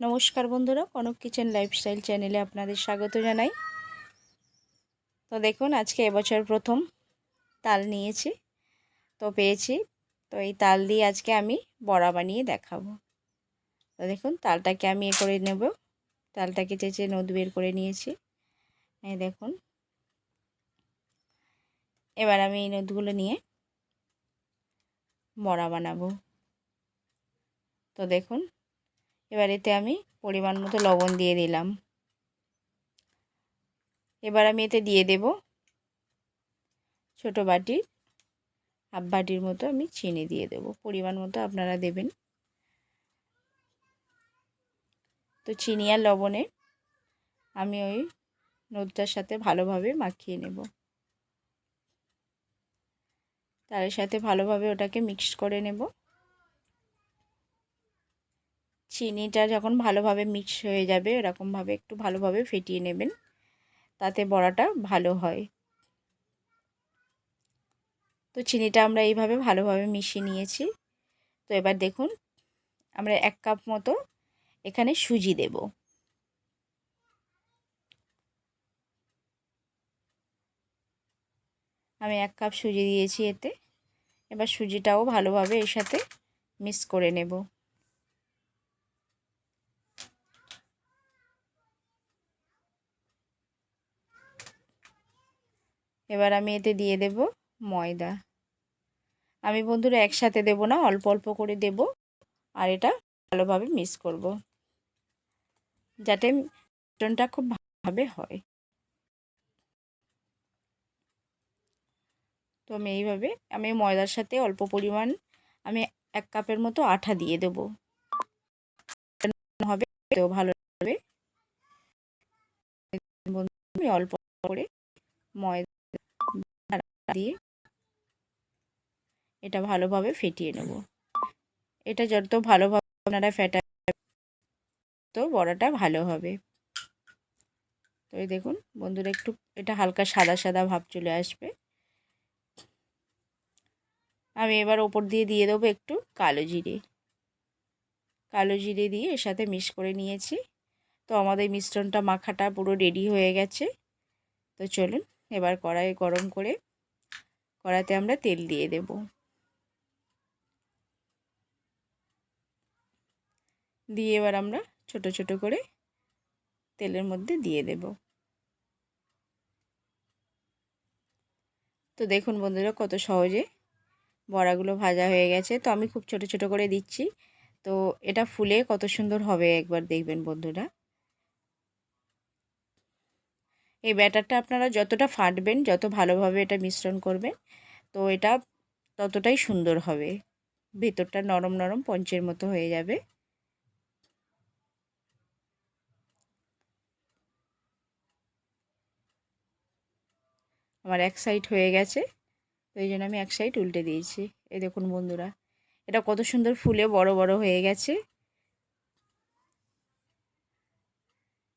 নমস্কার বন্ধুরা, Kanak kitchen lifestyle চ্যানেলে আপনাদের স্বাগত জানাই। তো দেখুন, আজকে এবছর প্রথম তাল নিয়েছি, তো পেয়েছি। তো এই তাল দিয়ে আজকে আমি বড়া বানিয়ে দেখাবো। তো দেখুন, তালটাকে আমি এ করে নেব। তালটাকে চেঁচে নদ বের করে নিয়েছি। এই দেখুন। এবার আমি এই নদগুলো নিয়ে বড়া বানাবো। তো দেখুন এবার এতে আমি পরিমাণ মতো লবণ দিয়ে দিলাম। এবার আমি এতে দিয়ে দেব ছোট বাটির, হাফ বাটির মতো আমি চিনি দিয়ে দেব। পরিমাণ মতো আপনারা দেবেন। তো চিনি আর লবণে আমি ওই নদটার সাথে ভালোভাবে মাখিয়ে নেব। তার সাথে ভালোভাবে ওটাকে মিক্স করে নেব। চিনিটা যখন ভালোভাবে মিক্স হয়ে যাবে এরকমভাবে একটু ভালোভাবে ফেটিয়ে নেবেন। তাতে বড়াটা ভালো হয়। তো চিনিটা আমরা এইভাবে ভালোভাবে মিশিয়ে নিয়েছি। তো এবার দেখুন, আমরা এক কাপ মতো এখানে সুজি দেব। আমি এক কাপ সুজি দিয়েছি এতে। এবার সুজিটাও ভালোভাবে এর সাথে মিক্স করে নেব। এবার আমি এতে দিয়ে দেব ময়দা। আমি বন্ধুরা একসাথে দেব না, অল্প অল্প করে দেব আর এটা ভালোভাবে মিক্স করব যাতে মিশ্রণটা খুব ভালোভাবে হয়। তো আমি এইভাবে, আমি ময়দার সাথে অল্প পরিমাণ, আমি এক কাপের মতো আঠা দিয়ে দেব। হবে ভালো হবে অল্প করে ময়দা দিয়ে এটা ভালোভাবে ফেটিয়ে নেব। এটা যত ভালোভাবে আপনারা ফেটা তো বড়াটা ভালো হবে। তো এই দেখুন, বন্ধুরা, একটু এটা হালকা সাদা সাদা ভাব চলে আসবে। আমি এবার ওপর দিয়ে দিয়ে দেবো একটু কালো জিরে। কালো জিরে দিয়ে এর সাথে মিক্স করে নিয়েছি। তো আমাদের মিশ্রণটা মাখাটা পুরো রেডি হয়ে গেছে। তো চলুন, এবার কড়াই গরম করে কড়াতে আমরা তেল দিয়ে দেব। দিয়ে এবার আমরা ছোট ছোট করে তেলের মধ্যে দিয়ে দেব। তো দেখুন বন্ধুরা কত সহজে বড়াগুলো ভাজা হয়ে গেছে। তো আমি খুব ছোট ছোট করে দিচ্ছি। তো এটা ফুলে কত সুন্দর হবে একবার দেখবেন বন্ধুরা। এই ব্যাটারটা আপনারা যতটা ফাটবেন, যত ভালোভাবে এটা মিশ্রণ করবেন, তো এটা ততটাই সুন্দর হবে। ভেতরটা নরম নরম পঞ্চের মতো হয়ে যাবে। আমার এক সাইড হয়ে গেছে, তো এই জন্য আমি এক সাইড উল্টে দিয়েছি। এই দেখুন বন্ধুরা, এটা কত সুন্দর ফুলে বড় বড় হয়ে গেছে।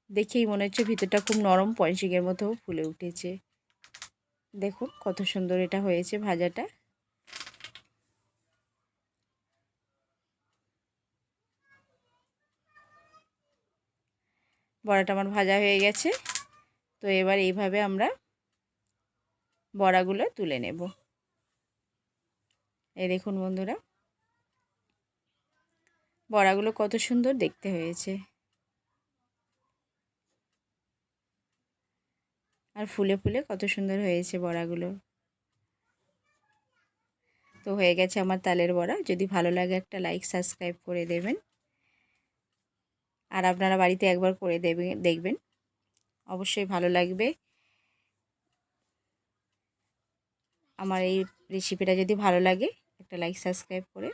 দেখেই মনে হচ্ছে ভিতরটা খুব নরম পঞ্চিংয়ের মতো ফুলে উঠেছে। দেখুন কত সুন্দর এটা হয়েছে ভাজাটা। বড়াটা আমার ভাজা হয়ে গেছে। তো এবার এইভাবে আমরা বড়াগুলো তুলে নেব। এই দেখুন বন্ধুরা, বড়াগুলো কত সুন্দর দেখতে হয়েছে। আর ফুলে ফুলে কত সুন্দর হয়েছে বড়াগুলো। তো হয়ে গেছে আমার তালের বড়া। যদি ভালো লাগে একটা লাইক সাবস্ক্রাইব করে দেবেন। আর আপনারা বাড়িতে একবার করে দেবে, দেখবেন। অবশ্যই ভালো লাগবে। আমার এই রেসিপিটা যদি ভালো লাগে, একটা লাইক সাবস্ক্রাইব করে।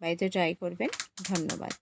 বাড়িতে ট্রাই করবেন। ধন্যবাদ।